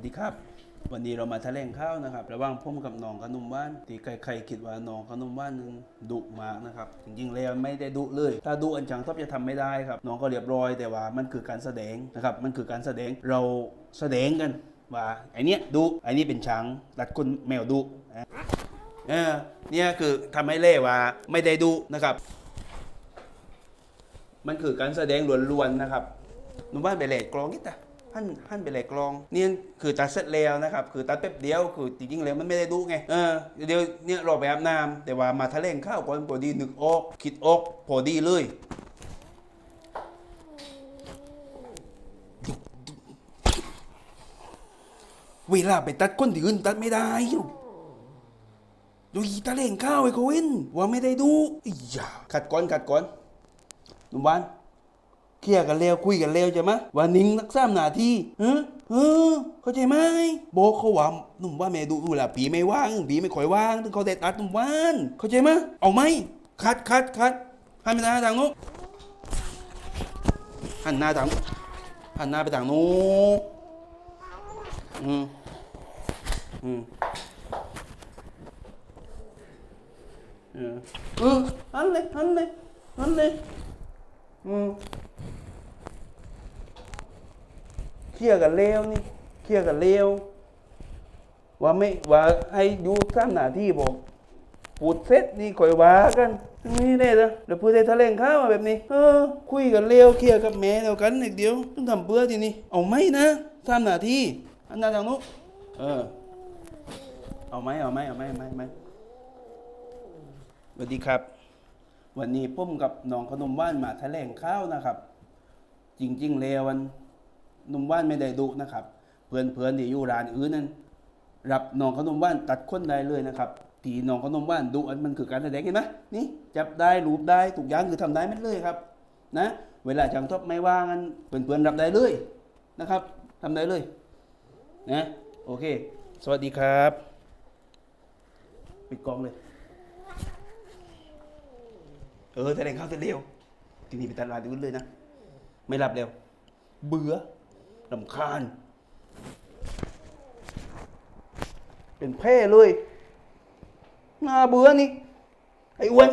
วัสดีครับ วันนี้เรามาแถลงข่าวนะครับ ระหว่างผมกับน้องขนมว่านที่ใครๆคิดว่าน้องขนมว่านนั้นดุมากนะครับ จริงๆแล้วไม่ได้ดุเลย ถ้าดุอันจังทบจะทำไม่ได้ครับ น้องก็เรียบร้อยแต่ว่ามันคือการแสดงนะครับ มันคือการแสดง เราแสดงกันว่าไอเนี้ยดุไอนี้เป็นช้างดัดคนแมวดุนะเออเนี่ยคือทำให้เล่ว่าไม่ได้ดุนะครับ มันคือการแสดงล้วนๆนะครับนุ่มบ้านไปแหลกกลองนิดแต่ หั่นหั่นไปแหลกกลองเนี่ยคือตัดเสร็จแล้วนะครับคือตัดแป๊บเดียวคือจริงๆแล้วมันไม่ได้ดูไงเออเดี๋ยวเนี่ยรอไปอาบน้ำแต่ว่ามาทะเลงข้าวก่อนพอดีนึกออกคิดออกพอดีเลยเวลาไปตัดก้นอื่นตัดไม่ได้ดูอีตะเลงข้าวไอ้เขาเว้นว่าไม่ได้ดูอีหยาขัดก่อนขัดก่อนหนุ่มบ้าน เคลียร์กันแล้วคุยกันแล้วใช่ไหมว่านิ่งสักสามนาทีเออเออเข้าใจไหมโบเขาว่าหนุ่มว่าแม่ดูเวลาปีไม่ว่างปีไม่ค่อยว่างถึงเขาเด็ดอัดหนุ่มบ้านเข้าใจไหมเอาไหมคัดคัดคัดหันไปหน้าทางนู้นหันหน้าทางหันหน้าไปทางนู้นอืมอืมเออเออหันเลยหันเลยหันเลยอืมเค ลียร์กันเร็วนี่เคลียร์กันเร็วว่าไม่ว่าให้อยู่สามนาที่บอกพูดเสร็จนี่คอยว่ากันนี่ได้จ้ะแล้วพูดได้แถลงข่าวแบบนี้ เออ คุยกันเร็วเคลียร์กับแม่เดียวกันอีกเดียวต้องทำเพื่อทีนี้เอาไหมนะสามนาที่อันนั้นทางนู้นเออเอาไหมเอาไหมเอาไหมไหมาไหมสวัสดีครับ วันนี้ปุ้มกับน้องขนมว่านมาแถลงข้าวนะครับ จริง ๆ แล้ววัน นมว่านไม่ได้ดุนะครับ เพื่อนเพื่อนที่อยู่ร้านอื่นนั้นรับน้องขนมว่านตัดคนได้เลยนะครับทีน้องขนมว่านดุอันมันคือการแสดงเห็นไหมนี่จับได้รูปได้ทุกย่างคือทำได้หมันเลยครับนะเวลาจังทบไม่ว่างกันเพื่อนๆรับได้เลยนะครับทำได้เลยนะโอเค สวัสดีครับ ปิดกล้องเลย เออแถลงข่าวเสร็จเร็วทีนี้ไปตลาดอื่นเลยนะ ไม่รับเร็ว เบื่อ ลำคาญ เป็นแพร่เลยน่าเบื่อนี่ ไอ้อ้วน